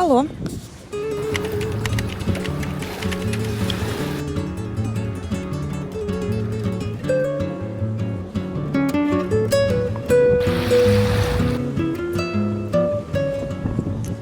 Алло.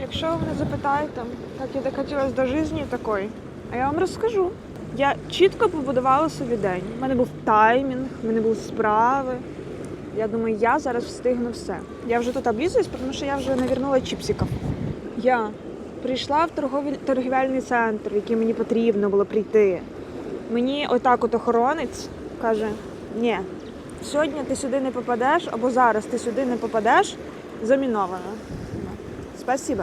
Якщо ви мене запитаєте, як я докатилась до житті такої, а я вам розкажу. Я чітко побудувала собі день. У мене був таймінг, в мене були справи. Я думаю, я зараз встигну все. Я вже тут облізуюсь, тому що я вже навернула чіпсиків. Я прийшла в торгівельний центр, в який мені потрібно було прийти. Мені отак от охоронець каже: ні, сьогодні ти сюди не попадеш, або зараз ти сюди не попадеш, заміновано. Спасибо.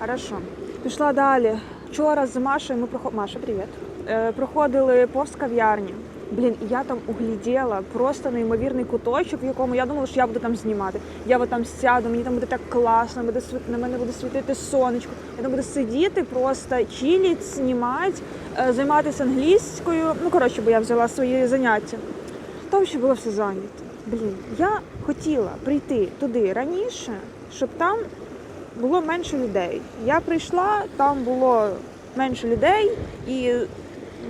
Хорошо. Пішла далі. Вчора з Машею ми проходили. Маша, привіт. Е, проходили повз кав'ярні. Блін, і я там угляділа просто неймовірний куточок, в якому я думала, що я буду там знімати. Я от там сяду, мені там буде так класно, буде на мене буде світити сонечко. Я там буду сидіти, просто чилить, знімати, е, займатися англійською. Ну коротше, бо я взяла свої заняття. Там ще було все зайнято. Блін, я хотіла прийти туди раніше, щоб там було менше людей. Я прийшла, там було менше людей, і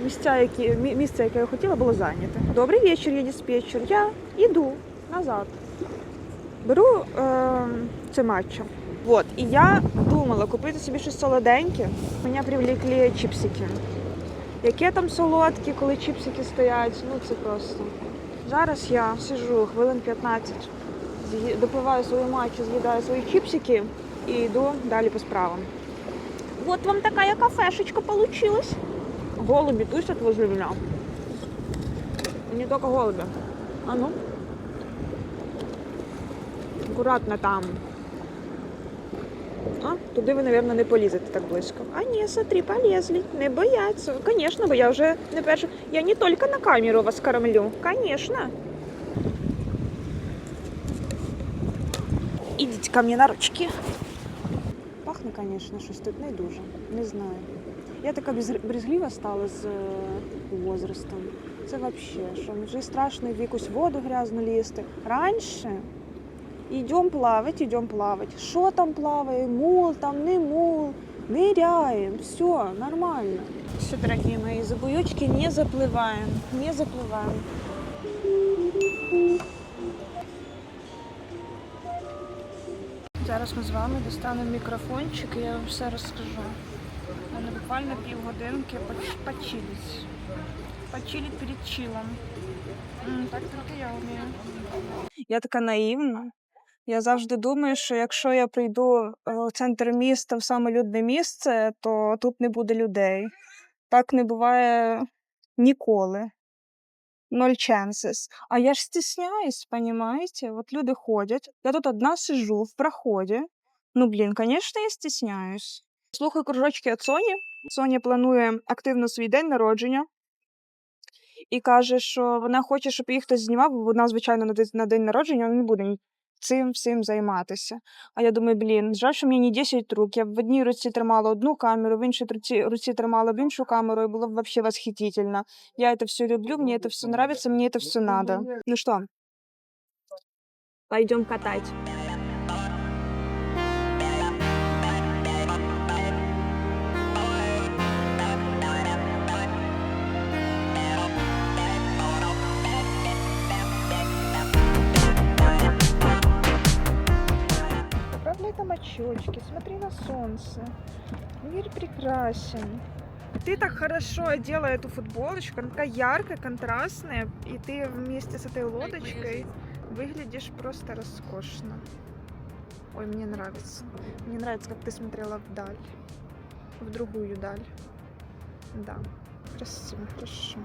місця, які, місце, яке я хотіла, було зайняте. Добрий вечір, я диспетчер. Я йду назад. Беру е, це матча. Вот. І я думала купити собі щось солоденьке. Мене привлекли чіпсики. Яке там солодкі, коли чіпсики стоять, ну це просто. Зараз я сижу хвилин 15, допиваю свою матчу, з'їдаю свої чіпсики і йду далі по справам. Вот вам такая кафешечка получилась. Голуби тусят возле меня. Не только голуби. А ну. Аккуратно там. А, туди ви, мабуть, не полізете так близько. А ні, смотри, полезли. Не бояться. Звісно, бо я вже не перша. Я не тільки на камеру вас кормлю. Звісно. Ідіть ко мені на ручки. Пахне, звісно, щось тут не дуже. Не знаю. Я така безр- брезглива стала з е, возрастом. Це взагалі, що вже страшно в якусь воду грязну лізти. Раніше йдемо плавати, йдемо плавати. Що там плаває? Мул, там не мул. Ныряем, все, нормально. Все, дорогие мои, за буечки не заплываем, не заплываем. Зараз ми з вами достанемо мікрофончик і я вам все розкажу. Буквально півгодинки поч- почилить. Перед чилом. Так тільки я вмію. Я така наївна. Я завжди думаю, що якщо я прийду е, в центр міста в саме людне місце, то тут не буде людей. Так не буває ніколи. Ноль chances. А я ж стесняюсь, понимаете? Вот люди ходять. Я тут одна сижу в проході. Ну, блін, звісно, я стесняюсь. Слухаю кружочки від Соні. Соня планує активно свій день народження. І каже, що вона хоче, щоб її хтось знімав, бо вона, звичайно, на день- на день народження не буде ні- цим всім займатися. А я думаю, блін, жаль, що мені не 10 рук. Я б в одній руці тримала одну камеру, в іншій руці, руці тримала б іншу камеру, і було б вообще восхитительно. Я это все люблю, мне это все нравится, мне это все надо. Ну что, пойдем катать. Поправляй там очечки, смотри на солнце. Мир прекрасен. Ты так хорошо одела эту футболочку, она такая яркая, контрастная, и ты вместе с этой лодочкой выглядишь просто роскошно. Ой, мне нравится. Мне нравится, как ты смотрела вдаль. В другую даль. Да, красиво, хорошо.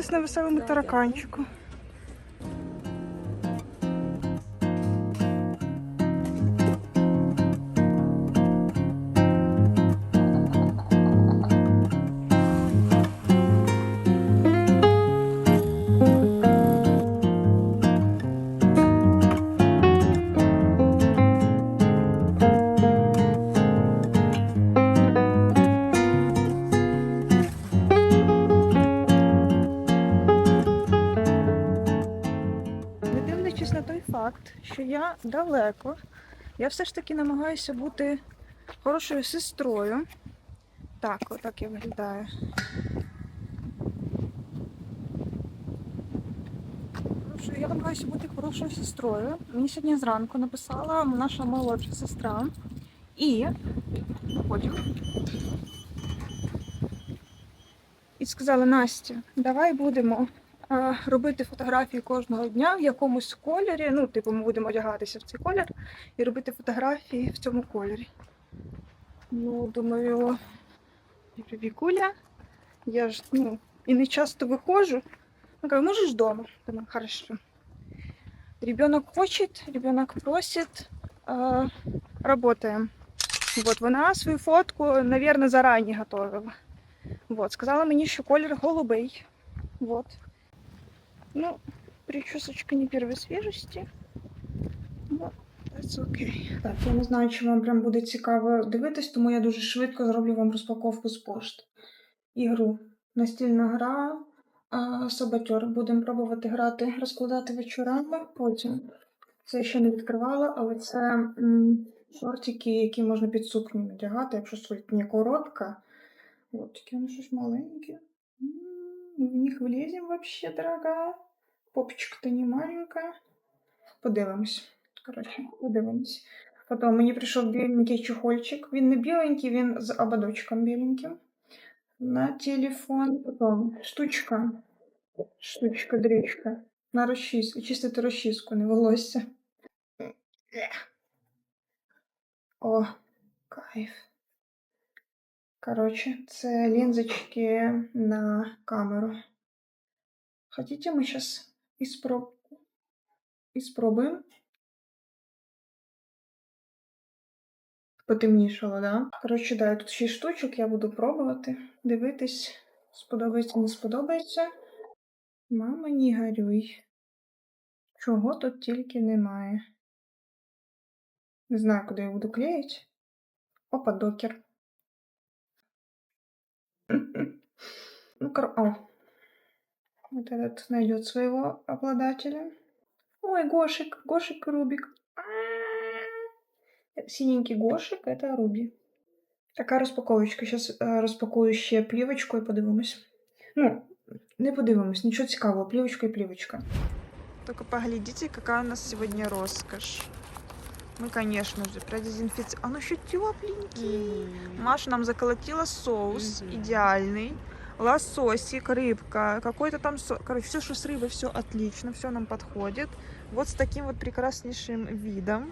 Каталась на веселому тараканчику. Далеко. Я все ж таки намагаюся бути хорошою сестрою. Так, отак я виглядаю. Я намагаюся бути хорошою сестрою. Мені сьогодні зранку написала наша молодша сестра. І потім. І сказала Настя, давай будемо робити фотографії кожного дня в якомусь кольорі. Ну, типу, ми будемо одягатися в цей колір і робити фотографії в цьому кольорі. Ну, думаю, Вікуля, я ж ну, і не часто виходжу. Она говорит, можешь дома? Думаю, хорошо. Ребенок хочет, ребенок просит, э. Вот, вона свою фотку, наверное, заранее готовила. Вот, сказала мені, що колір голубий. Вот. Ну, причесочка не первой свежости. Ну, that's okay. Так, я не знаю, чи вам прям буде цікаво дивитись, тому я дуже швидко зроблю вам розпаковку з пошти. Ігру. Настільна гра а, Саботер. Будемо пробувати грати, розкладати вечорами. Потім це ще не відкривала, але це м, шортики, які можна під сукню надягати, якщо сукня коротка. От такі вони щось маленькі. М, Ми в них вліземо вообще, дорога. Попочка-то не маленька. Подивимось. Коротше, подивимось. Потім мені прийшов біленький чехольчик. Він не біленький, він з ободочком біленьким. На телефон. Потім штучка. Штучка, дрючка. На розчіску. Чистити розчіску, не волосся. О, кайф. Короче, це лінзочки на камеру. Хотите, мы сейчас испроб... испробуем? Потемнішало, да? Коротше, да, тут 6 штучок, я буду пробувати, дивитись, сподобається, не сподобається. Мама, не горюй. Чого тут тільки немає. Не знаю, куди я буду клеїти. Опа, докер. Ну, кор... О. Вот этот найдет своего обладателя. Ой, Гошик, Гошик Рубик. А-а-а. Синенький Гошик, это Рубі. Така розпаковочка. Зараз розпакую ще плівочку і подивимось. Ну, не подивимось, нічого цікавого. Плівочка і плівочка. Только поглядите, какая у нас сегодня роскошь. Мы, конечно же, продезинфицируем. Оно еще тепленький. Маша нам заколотила соус Мгм. идеальный. Лососик, рыбка, какой-то там со... Короче, все, что с рыбой, все отлично, все нам подходит. Вот с таким вот прекраснейшим видом.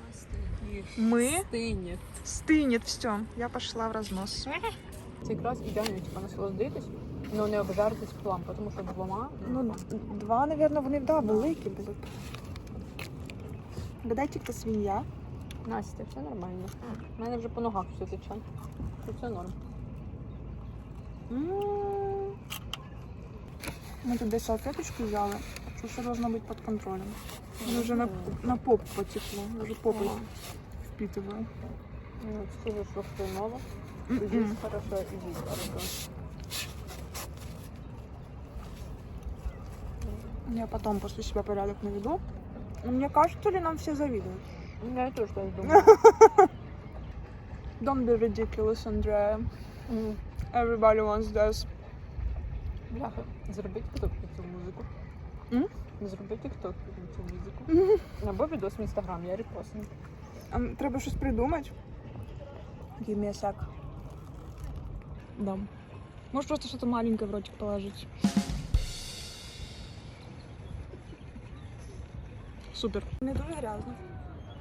Ми? Стині. Стынет все. Я пошла в разнос. Це якраз ідеально, типу, насолодитись, але не обжаритись плам, тому що двома. Ну, два, наверное, вони, да, великі були. Гадайте, хто свинья? Настя, все нормально. У мене вже по ногах все тече. Це все норм. М. Ми тут десь салфеточку взяли, що все должно бути під контролем. Воно вже на, на поп потекло, вже попу Ага. впитываю. Ну, скажу, що хреново. М-м. Їсть хорошо, і їсть хорошо. Я потом после себя порядок наведу. Но Мне кажется ли нам все завидуют? Ну, Я теж так думаю. Don't be ridiculous, Andrea. М. Everybody wants this. Бляха, зробіть тікток під цю музику. М? Зробіть тікток під цю музику. Або відос в інстаграм, я репостну. А треба щось придумати. Give me a sec. Да. Может просто что-то маленькое в ротик положить. Супер. Не дуже грязно.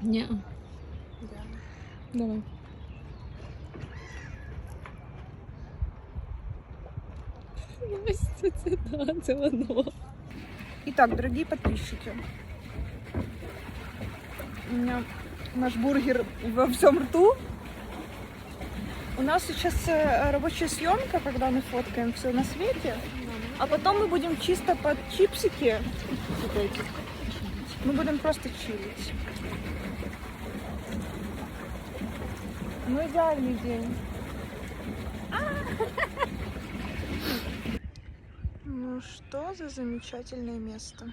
Ні. Давай. Итак, дорогие подписчики. У меня наш бургер во всем рту. У нас сейчас э, рабочая съемка, когда мы фоткаем все на свете. А потом мы будем чисто под чипсики. Мы будем просто чилить. Ну, идеальный день. Ну, что за замечательное место.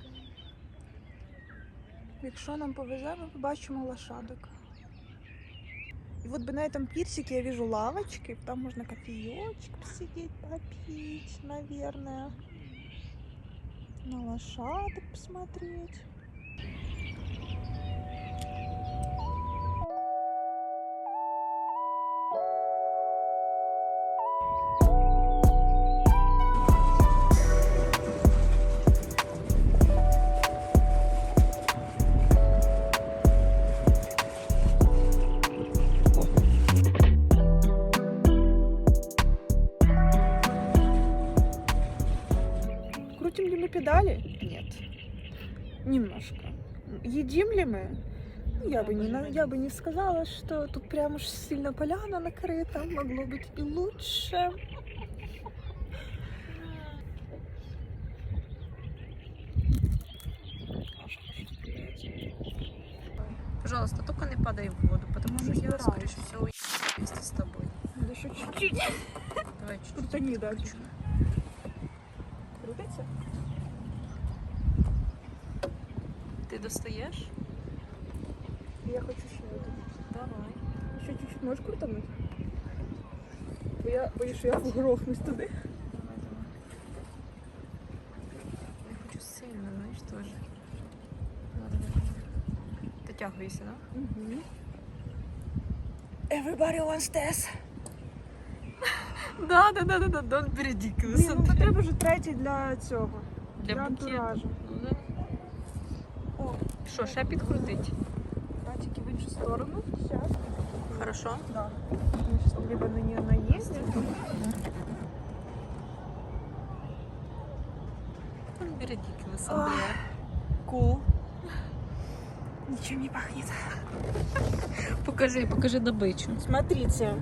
Якщо нам повезе, ми побачимо лошадок. И вот бы на этом пирсике я вижу лавочки, там можно кофеечек посидеть, попить, наверное. На лошадок посмотреть. Едим ли мы? Ну, Я бы, не, на- я бы не сказала, что тут прям уж сильно поляна накрыта. Могло быть и лучше. Пожалуйста, только не падай в воду, потому что я, скорее всего, вместе с тобой. Надо еще чуть-чуть. Давай чуть-чуть. Крутани, да. Крутится? Ты достаешь? Я хочу еще один. Давай. Еще чуть-чуть можешь крутануть? Бо я боюсь, що я вгрохнусь туди. Давай, давай. Я хочу сильно. Давай, давай, давай. Дотягивайся, да? Угу. Everybody wants this. Да, да, да, да, да, don't be ridiculous. Блін, ну потрібно вже третій для цього. Для для букету. антуражу. Що, ще підкрутить? братики в іншу сторону. Сейчас. Хорошо. Да. Либо на нее be ridiculous. Андрея. Cool. Ничем не пахнет. Покажи, покажи добычу. Смотрите.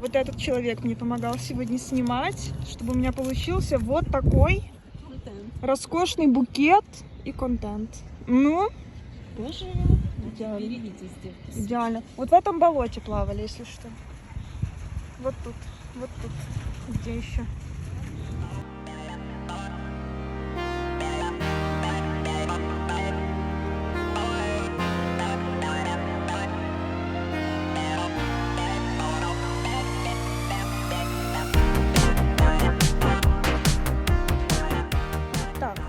Вот этот человек мне помогал сегодня снимать, чтобы у меня получился вот такой роскошный букет и контент. Ну, боже, идеально. Идеально. Вот в этом болоте плавали, если что. Вот тут, вот тут. Где еще?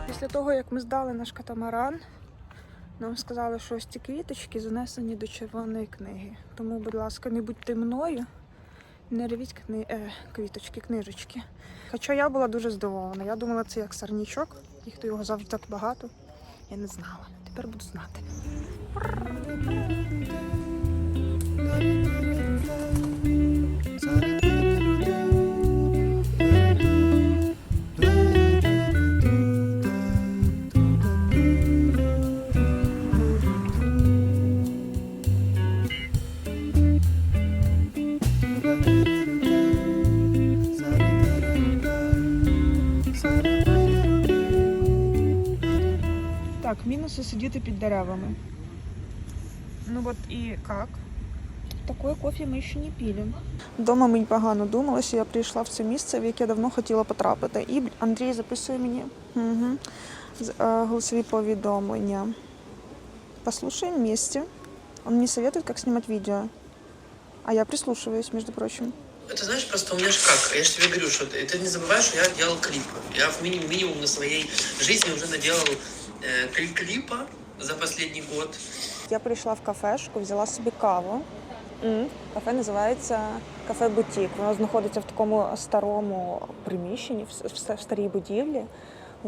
Після того, як ми здали наш катамаран, нам сказали, що ось ці квіточки занесені до червоної книги. Тому, будь ласка, не будьте мною, не ревіть кни... е, квіточки, книжечки. Хоча я була дуже здивована. Я думала, це як сарнічок, їх то його завжди так багато. Я не знала. Тепер буду знати. Так, мінуси сидіти під деревами. Ну от і як? Такої кофе ми ще не пили. Дома мені погано думалося, я прийшла в це місце, в яке давно хотіла потрапити. І Андрій записує мені угу, голосові повідомлення. Послушаем вместе. Он мне советует, как снимать видео. А я прислушиваюсь, между прочим. Это знаешь, просто у меня же как, я же тебе говорю, что ты, ты не забываешь, что я делал клипы. Я в минимум, минимум на своей жизни уже наделал э, три клипа за последний год. Я прийшла в кафешку, взяла собі каву. Кафе називається кафе Бутік. Воно знаходиться в такому старому приміщенні, в, старій будівлі.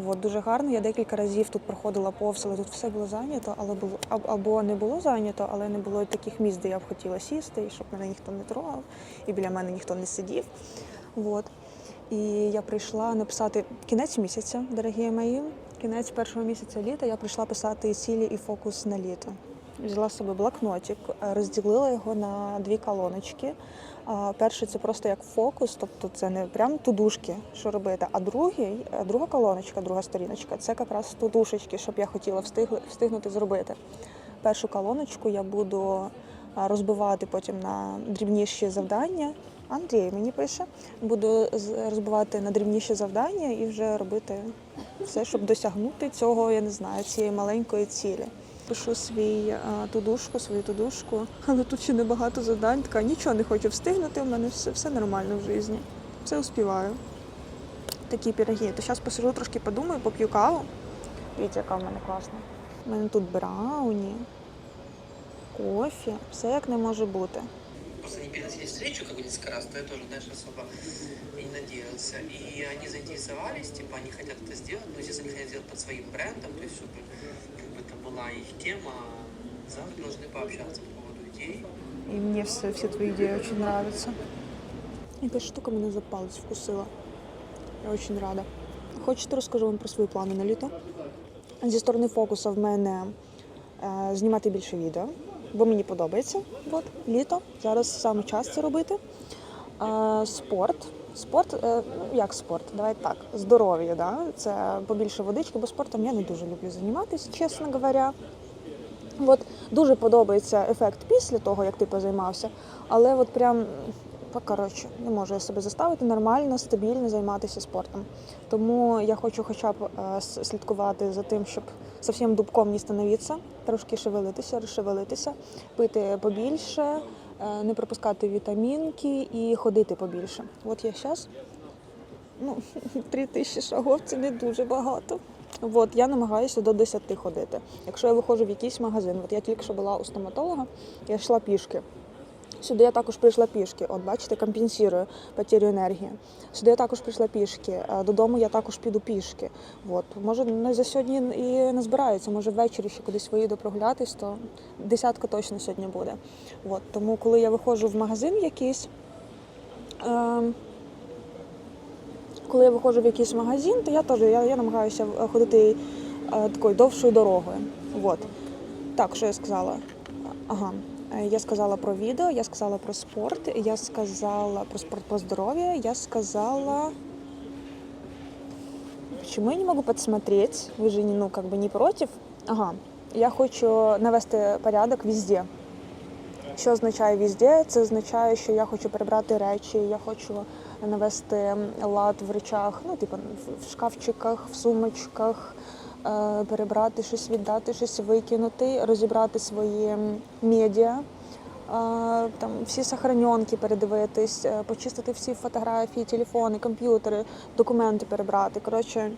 От, дуже гарно. Я декілька разів тут проходила повз, але тут все було зайнято, але було аб- або не було зайнято, але не було таких місць, де я б хотіла сісти, і щоб мене ніхто не трогав, і біля мене ніхто не сидів. От. І я прийшла написати кінець місяця, дорогі мої. Кінець першого місяця літа я прийшла писати цілі і фокус на літо. Взяла з собою блокнотик, розділила його на дві колоночки. Перший це просто як фокус, тобто це не прям тудушки, що робити. А другий, друга колоночка, друга сторіночка це якраз тудушечки, щоб я хотіла встигли, встигнути зробити. Першу колоночку я буду розбивати потім на дрібніші завдання. Андрій мені пише, буду розбивати на дрібніші завдання і вже робити все, щоб досягнути цього, я не знаю, цієї маленької цілі. Пишу свій е, тудушку, свою тудушку, але тут ще небагато завдань. Така нічого не хочу встигнути. У мене все, все нормально в житті. Все успіваю. Такі піроги. То зараз посижу трошки подумаю, поп'ю каву. Дивіться, яка в мене класна. У мене тут брауні, кофе, все як не може бути Просто они переносили встречу как бы несколько раз, то я тоже, знаешь, особо и не надеялся. И они заинтересовались, типа, они хотят это сделать, но если они хотят сделать под своим брендом, то есть, чтобы как бы это была их тема, завтра должны пообщаться по поводу идей. І мені все, всі твої ідеї дуже подобаються. Якась штука мене за палець вкусила. Я дуже рада. Хочете, розкажу вам про свої плани на літо? Зі сторони фокуса в мене е, знімати більше відео, бо мені подобається. От, літо. Зараз саме час це робити. Е, спорт. Спорт, ну як спорт? Давай так, здоров'я, да? це побільше водички, бо спортом я не дуже люблю займатися, чесно говоря. От дуже подобається ефект після того, як ти позаймався, але от прям коротше, не можу я себе заставити нормально, стабільно займатися спортом. Тому я хочу хоча б е, слідкувати за тим, щоб зовсім дубком не становитися, трошки шевелитися, розшевелитися, пити побільше, е, не пропускати вітамінки і ходити побільше. От я зараз ну, 3 тисячі шагов це не дуже багато. От, я намагаюся до 10 ходити. Якщо я виходжу в якийсь магазин, от я тільки що була у стоматолога, я йшла пішки. Сюди я також прийшла пішки. От бачите, компенсую потерю енергії. Сюди я також прийшла пішки. а Додому я також піду пішки. От. Може, не за сьогодні і не збираються, може ввечері ще кудись виїду прогулятись, то десятка точно сьогодні буде. От. Тому коли я виходжу в магазин якийсь. Ем, коли я виходжу в якийсь магазин, то я теж я, я намагаюся е, ходити е, такою довшою дорогою. Вот. Так, що я сказала? Ага. Е, Я сказала про відео, я сказала про спорт, я сказала про спорт про здоров'я, я сказала. Почему я не могу подсмотреть? Вы же не, ну, как бы не против? Ага. Я хочу навести порядок везде. Що означає везде? Це означає, що я хочу прибрати речі, я хочу навести лад в речах, ну, типу, в- шкафчиках, в сумочках, перебрати щось, віддати, щось викинути, розібрати свої медіа. е, Там всі сохраненки передивитись, е, почистити всі фотографії, телефони, комп'ютери, документи перебрати. Коротше,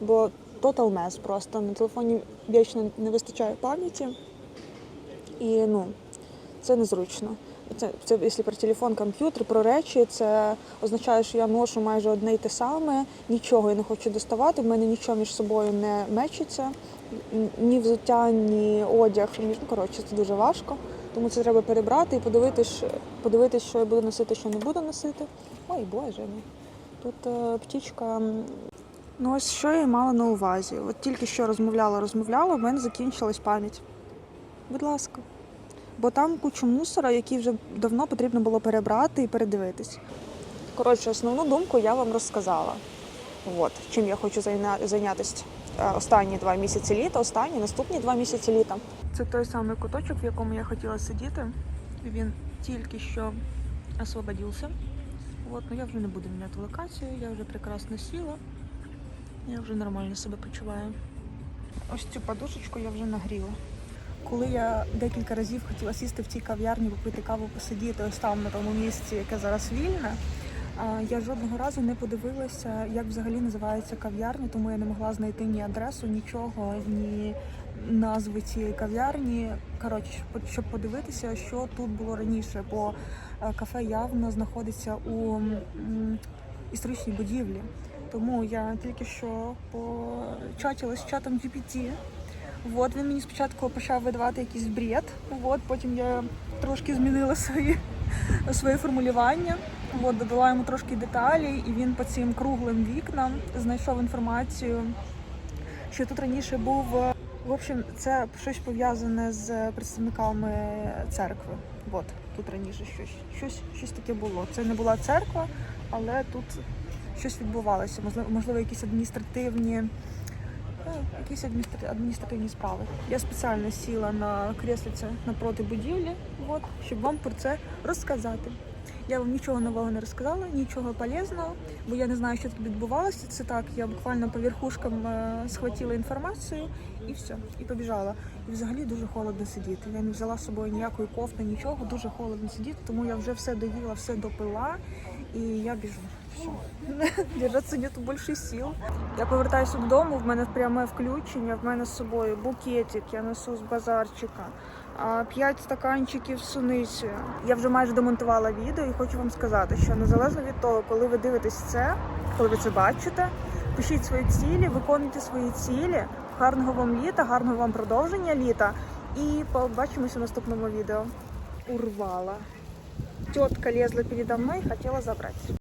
бо total mess просто на телефоні вічно не вистачає пам'яті. І ну, це незручно. Це, це якщо про телефон, комп'ютер, про речі, це означає, що я ношу майже одне й те саме, нічого я не хочу доставати, в мене нічого між собою не мечиться, ні взуття, ні одяг. Ну, коротше, це дуже важко. Тому це треба перебрати і подивитись, подивитись, що я буду носити, що не буду носити. Ой, боже мій. Тут е, птічка. Ну, ось що я мала на увазі. От тільки що розмовляла, розмовляла, в мене закінчилась пам'ять. Будь ласка бо там кучу мусора, який вже давно потрібно було перебрати і передивитись. Коротше, основну думку я вам розказала. От, чим я хочу зайнятися е, останні два місяці літа, останні наступні два місяці літа. Це той самий куточок, в якому я хотіла сидіти. Він тільки що освободився. От, ну я вже не буду міняти локацію, я вже прекрасно сіла. Я вже нормально себе почуваю. Ось цю подушечку я вже нагріла. Коли я декілька разів хотіла сісти в цій кав'ярні, попити каву, посидіти ось там на тому місці, яке зараз вільне, я жодного разу не подивилася, як взагалі називається кав'ярня, тому я не могла знайти ні адресу, нічого, ні назви цієї кав'ярні. Коротше, щоб- подивитися, що тут було раніше, бо е, кафе явно знаходиться у історичній будівлі. Тому я тільки що початилась з чатом GPT. От він мені спочатку почав видавати якийсь бред. От потім я трошки змінила свої, своє формулювання. От додала йому трошки деталі, і він по цим круглим вікнам знайшов інформацію, що тут раніше був. е, В общем, це щось пов'язане з представниками церкви. От тут раніше щось, щось, щось таке було. Це не була церква, але тут щось відбувалося. Можливо, можливо, якісь адміністративні якісь адміністра- адміністративні справи. Я спеціально сіла на креслице напроти будівлі, от, щоб вам про це розказати. Я вам нічого нового не розказала, нічого полезного, бо я не знаю, що тут відбувалося. Це так, я буквально по верхушкам е, схватила інформацію і все, і побіжала. І взагалі дуже холодно сидіти. Я не взяла з собою ніякої кофти, нічого, дуже холодно сидіти, тому я вже все доїла, все допила, і я біжу. Держаться нету більше сил. Я повертаюся додому, в мене пряме включення, в мене з собою букетик, я несу з базарчика, п'ять стаканчиків суниці. Я вже майже демонтувала відео і хочу вам сказати, що незалежно від того, коли ви дивитесь це, коли ви це бачите, пишіть свої цілі, виконуйте свої цілі. Гарного вам літа, гарного вам продовження літа. І побачимося в наступному відео. Урвала. Тетка лезла передо мной, хотела забрать.